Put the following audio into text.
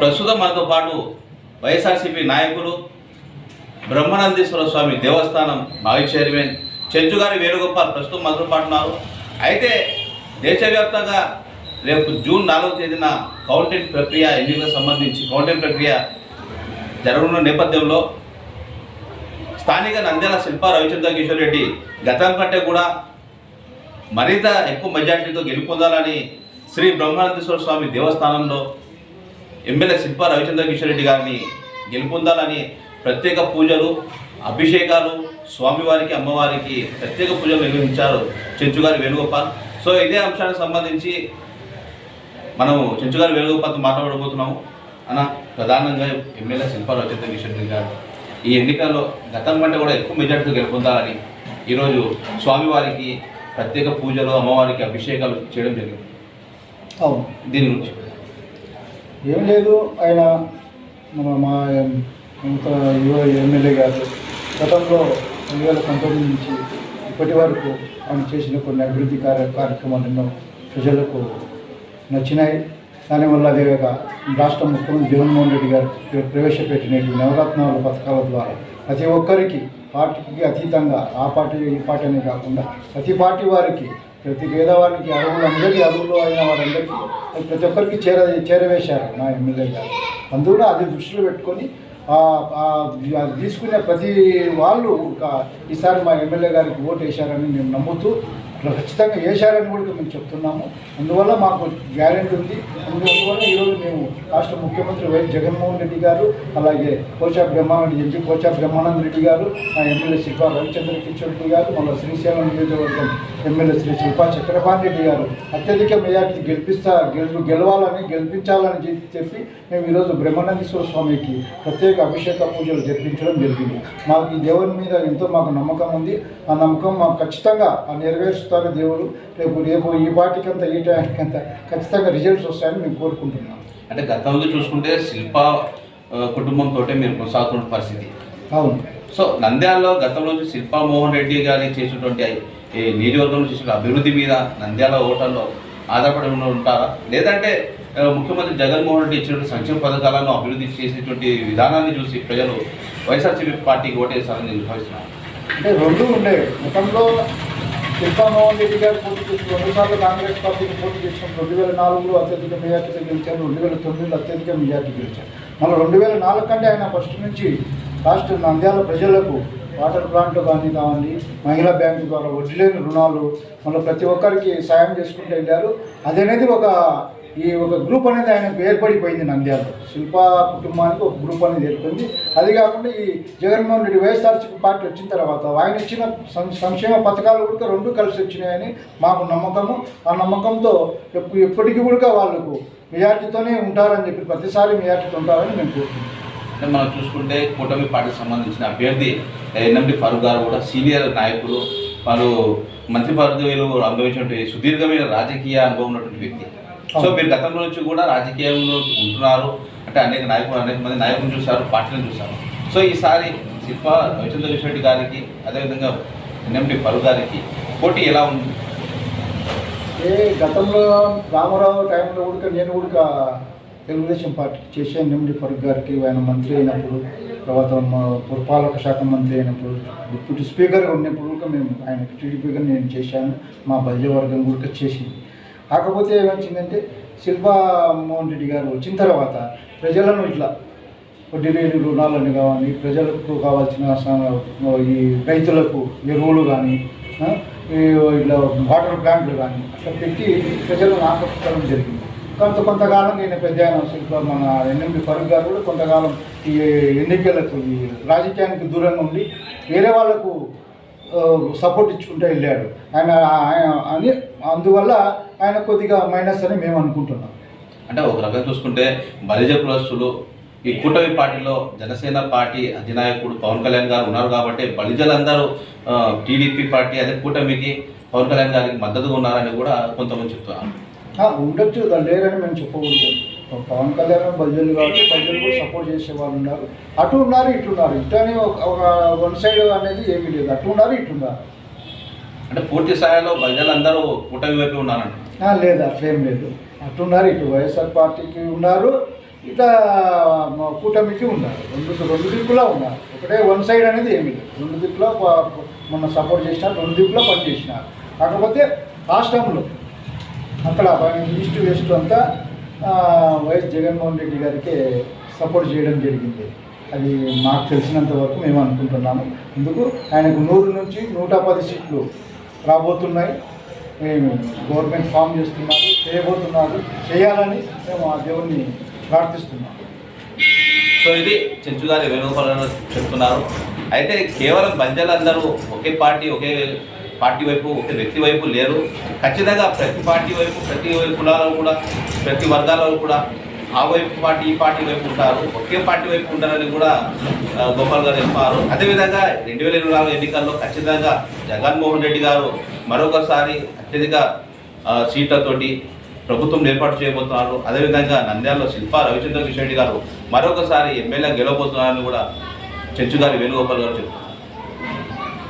ప్రస్తుతం మనతో పాటు వైఎస్ఆర్సీపీ నాయకులు బ్రహ్మానందేశ్వర స్వామి దేవస్థానం మాజీ చైర్మన్ చెంచుగారి వేణుగోపాల్ ప్రస్తుతం మనతో పాటు ఉన్నారు. అయితే దేశవ్యాప్తంగా రేపు జూన్ నాలుగవ తేదీన కౌంటింగ్ ప్రక్రియ ఎన్నికలకు సంబంధించి కౌంటింగ్ ప్రక్రియ జరగనున్న నేపథ్యంలో స్థానిక నంద్యాల శిల్ప రవిచంద్ర కిషోర్ రెడ్డి గతం కంటే కూడా మరింత ఎక్కువ మెజార్టీతో గెలుపొందాలని శ్రీ బ్రహ్మానందేశ్వర స్వామి దేవస్థానంలో ఎమ్మెల్యే శిల్ప రవిచంద్ర కిషోర్ రెడ్డి గారిని గెలుపొందాలని ప్రత్యేక పూజలు అభిషేకాలు స్వామివారికి అమ్మవారికి ప్రత్యేక పూజలు నిర్వహించారు చెంచుగారి వేణుగోపాల్. సో ఇదే అంశానికి సంబంధించి మనము చెంచుగారి వేణుగోపాల్తో మాట్లాడబోతున్నాము. అన్న ప్రధానంగా ఎమ్మెల్యే శిల్ప రవిచంద్ర కిషోర్ రెడ్డి గారు ఈ ఎన్నికల్లో గతం కంటే కూడా ఎక్కువ మెజార్టీతో గెలుపొందాలని ఈరోజు స్వామివారికి ప్రత్యేక పూజలు అమ్మవారికి అభిషేకాలు చేయడం జరిగింది. అవును. దీని గురించి ఏం లేదు ఆయన మన మా ఇంత యువ ఎమ్మెల్యే గారు గతంలో రెండు వేల పంతొమ్మిది నుంచి ఇప్పటి వరకు ఆయన చేసిన కొన్ని అభివృద్ధి కార్య కార్యక్రమాలు ఎన్నో ప్రజలకు నచ్చినాయి. దానివల్ల అదేగాక రాష్ట్ర ముఖ్యమంత్రి జగన్మోహన్ రెడ్డి గారు ప్ర- ప్రవేశపెట్టినటువంటి నవరత్నాల పథకాల ద్వారా ప్రతి ఒక్కరికి పార్టీకి అతీతంగా ఆ పార్టీ ఈ పార్టీ అనే కాకుండా ప్రతి పార్టీ వారికి ప్రతి పేదవాడికి అరువులు అందరికీ అరువులో అయిన వారందరికీ ప్రతి ఒక్కరికి చేర చేరవేశారు మా ఎమ్మెల్యే గారు. అందువల్ల అది దృష్టిలో పెట్టుకొని అది తీసుకునే ప్రతి వాళ్ళు ఒక ఈసారి మా ఎమ్మెల్యే గారికి ఓటు వేశారని మేము నమ్ముతూ ఖచ్చితంగా వేశారని కూడా మేము చెప్తున్నాము. అందువల్ల మాకు గ్యారెంటీ ఉంది. అందువల్ల ఈరోజు మేము రాష్ట్ర ముఖ్యమంత్రి వైఎస్ జగన్మోహన్ రెడ్డి గారు అలాగే కోచా బ్రహ్మానంద ఎంపీ కోచా బ్రహ్మానంద రెడ్డి గారు మా ఎమ్మెల్యే శిల్పా రవిచంద్ర కిషన్ రెడ్డి గారు మళ్ళీ శ్రీశైలం నియోజకవర్గం ఎమ్మెల్యే శ్రీ శిల్పా చక్రపాణి రెడ్డి గారు అత్యధిక మెజార్టీ గెలిపిస్తా గెలు గెలవాలని గెలిపించాలని చెప్పి మేము ఈరోజు బ్రహ్మానందేశ్వర స్వామికి ప్రత్యేక అభిషేక పూజలు జరిపించడం జరిగింది. మాకు ఈ దేవుని మీద ఎంతో మాకు నమ్మకం ఉంది. ఆ నమ్మకం మాకు ఖచ్చితంగా ఆ నెరవేరుస్తారు దేవుడు. రేపు రేపు ఈ పార్టీకి అంతా ఈ టైంకి అంతా ఖచ్చితంగా రిజల్ట్స్ వస్తాయని మేము కోరుకుంటున్నాం. అంటే గతంలో చూసుకుంటే శిల్ప కుటుంబంతో మీరు కొనసాగుతున్న పరిస్థితి. అవును. సో నంద్యాలలో గతంలో శిల్పా మోహన్ రెడ్డి గారి చేసినటువంటి ఈ నియోజకవర్గంలో చేసిన అభివృద్ధి మీద నంద్యాల ఓటర్లో ఆధారపడి ఉంటారా? లేదంటే ముఖ్యమంత్రి జగన్మోహన్ రెడ్డి ఇచ్చినటువంటి సంక్షేమ పథకాలను అభివృద్ధి చేసేటువంటి విధానాన్ని చూసి ప్రజలు వైఎస్ఆర్సీపీ పార్టీకి ఓటేస్తారని నేను భావిస్తున్నాను అంటే రెండు ఉండే. గతంలో శిల్పామోహన్ రెడ్డి గారు పోటీ చేసిన రెండుసార్లు కాంగ్రెస్ పార్టీకి పోటీ చేసిన రెండు వేల నాలుగులో అత్యధిక మెజార్టీతో గెలిచారు. రెండు వేల తొమ్మిదిలో అత్యధిక మెజార్టీ గెలిచారు. మళ్ళీ రెండు వేల నాలుగు కంటే ఆయన ఫస్ట్ నుంచి రాష్ట్ర నంద్యాల ప్రజలకు వాటర్ ప్లాంట్లు కానీ కావండి మహిళా బ్యాంకు ద్వారా వడ్డీ లేని రుణాలు మళ్ళీ ప్రతి ఒక్కరికి సాయం చేసుకుంటూ వెళ్ళారు. అదనేది ఒక ఈ ఒక గ్రూప్ అనేది ఆయనకు ఏర్పడిపోయింది నంద్యాలలో శిల్పా కుటుంబానికి ఒక గ్రూప్ అనేది ఏర్పడింది. అది కాకుండా ఈ జగన్మోహన్ రెడ్డి వైఎస్ఆర్సీపీ పార్టీ వచ్చిన తర్వాత ఆయన ఇచ్చిన సం- సంక్షేమ పథకాలు కూడా రెండు కలిసి వచ్చినాయని మాకు నమ్మకము. ఆ నమ్మకంతో ఎప్పటికీ కూడా వాళ్ళకు మెజార్టీతోనే ఉంటారని చెప్పి ప్రతిసారి మెజార్టీతో ఉంటారని మేము కోరుకుంటున్నాం. అంటే మనం చూసుకుంటే కూటమి పార్టీకి సంబంధించిన అభ్యర్థి ఎన్ఎండి ఫరూక్ గారు కూడా సీనియర్ నాయకులు వారు మంత్రి పదవులు అనుభవించినటువంటి సుదీర్ఘమైన రాజకీయ అనుభవం ఉన్నటువంటి వ్యక్తి. సో మీరు గతంలో నుంచి కూడా రాజకీయంలో ఉంటున్నారు. అంటే అనేక నాయకులు అనేక మంది నాయకులను చూశారు పార్టీలను చూశారు. సో ఈసారి శిల్ప రవిచంద్ర రెడ్డి గారికి అదేవిధంగా ఎన్ఎండి ఫరూక్ గారికి పోటీ ఎలా ఉంది? ఏ గతంలో రామారావు టైంలో కూడా నేను కూడా తెలుగుదేశం పార్టీకి చేశాను నిమిడి ఫరూక్ గారికి ఆయన మంత్రి అయినప్పుడు తర్వాత మా పురపాలక శాఖ మంత్రి అయినప్పుడు డిప్యూటీ స్పీకర్గా ఉన్నప్పుడు కూడా మేము ఆయన టీడీపీగా నేను చేశాను. మా బల్యవర్గం కూడా చేసింది. కాకపోతే ఏమొచ్చిందంటే శిల్పా మోహన్ రెడ్డి గారు వచ్చిన తర్వాత ప్రజలను ఇట్లా వడ్డీ రేటు రుణాలని కానీ ప్రజలకు కావాల్సిన ఈ రైతులకు ఎరువులు కానీ ఇట్లా వాటర్ ప్లాంట్లు కానీ అట్లా పెట్టి ప్రజలను ఆకర్షించడం జరిగింది. కొంత కొంతకాలం నేను పెద్ద శిల్ప మన ఎన్ఎంపి ఫరూక్ గారు కూడా కొంతకాలం ఈ ఎన్నికలకు ఈ రాజకీయానికి దూరంగా ఉండి వేరే వాళ్ళకు సపోర్ట్ ఇచ్చుకుంటూ వెళ్ళాడు. ఆయన ఆయన అని అందువల్ల ఆయన కొద్దిగా మైనస్ అని మేము అనుకుంటున్నాం. అంటే ఒక రకంగా చూసుకుంటే బలిజ కులస్తులు ఈ కూటమి పార్టీలో జనసేన పార్టీ అధినాయకుడు పవన్ కళ్యాణ్ గారు ఉన్నారు కాబట్టి బలిజలందరూ టీడీపీ పార్టీ అదే కూటమికి పవన్ కళ్యాణ్ గారికి మద్దతుగా ఉన్నారని కూడా కొంతమంది చెప్తున్నారు. ఉండొచ్చు దాని లేరని మేము చెప్పకూడదు. పవన్ కళ్యాణ్ బల్జలు కాబట్టి బల్జలు కూడా సపోర్ట్ చేసే వాళ్ళు ఉన్నారు. అటు ఉన్నారు ఇటు ఉన్నారు. ఇటని ఒక వన్ సైడ్ అనేది ఏమీ లేదు. అటు ఉన్నారు ఇటు ఉన్నారు. అంటే పూర్తి స్థాయిలో బలిజలందరూ కూటమి వైపు ఉన్నారంట. ఆ, లేదు అట్లేం లేదు. అటు ఉన్నారు ఇటు వైఎస్ఆర్ పార్టీకి ఉన్నారు ఇట్లా మా కూటమికి ఉన్నారు. రెండు రెండు దిక్కులా ఉన్నారు. ఒకటే వన్ సైడ్ అనేది ఏమీ లేదు. రెండు దిక్కులా మొన్న సపోర్ట్ చేసినారు రెండు దిక్కులా పనిచేసినారు. కాకపోతే రాష్ట్రంలో అక్కడ ఈస్ట్ వెస్ట్ అంతా వైఎస్ జగన్మోహన్ రెడ్డి గారికి సపోర్ట్ చేయడం జరిగింది. అది మాకు తెలిసినంత వరకు మేము అనుకుంటున్నాము. ఎందుకు ఆయనకు నూరు నుంచి నూట పది సీట్లు రాబోతున్నాయి. మేము గవర్నమెంట్ ఫామ్ చేస్తున్నారు చేయబోతున్నారు చేయాలని మేము ఆ దేవుణ్ణి ప్రార్థిస్తున్నాము సో ఇది చెంచు గారి వేణుగోపాల్ చెప్తున్నారు. అయితే కేవలం ప్రజలందరూ ఒకే పార్టీ ఒకే పార్టీ వైపు ఒక వ్యక్తి వైపు లేరు. ఖచ్చితంగా ప్రతి పార్టీ వైపు ప్రతి కులాలలో కూడా ప్రతి వర్గాలలో కూడా ఆ వైపు పార్టీ ఈ పార్టీ వైపు ఉంటారు. ఒకే పార్టీ వైపు ఉంటారని కూడా గోపాల్ గారు చెప్పారు. అదేవిధంగా రెండు వేల ఇరవై నాలుగు ఎన్నికల్లో ఖచ్చితంగా జగన్మోహన్ రెడ్డి గారు మరొకసారి అత్యధిక సీట్లతోటి ప్రభుత్వం ఏర్పాటు చేయబోతున్నారు. అదేవిధంగా నంద్యాలలో శిల్పా రవిచంద్ర కిషన్ రెడ్డి గారు మరొకసారి ఎమ్మెల్యే గెలవబోతున్నారని కూడా చెంచు గారి వేణుగోపాల్ గారు చెప్తున్నారు.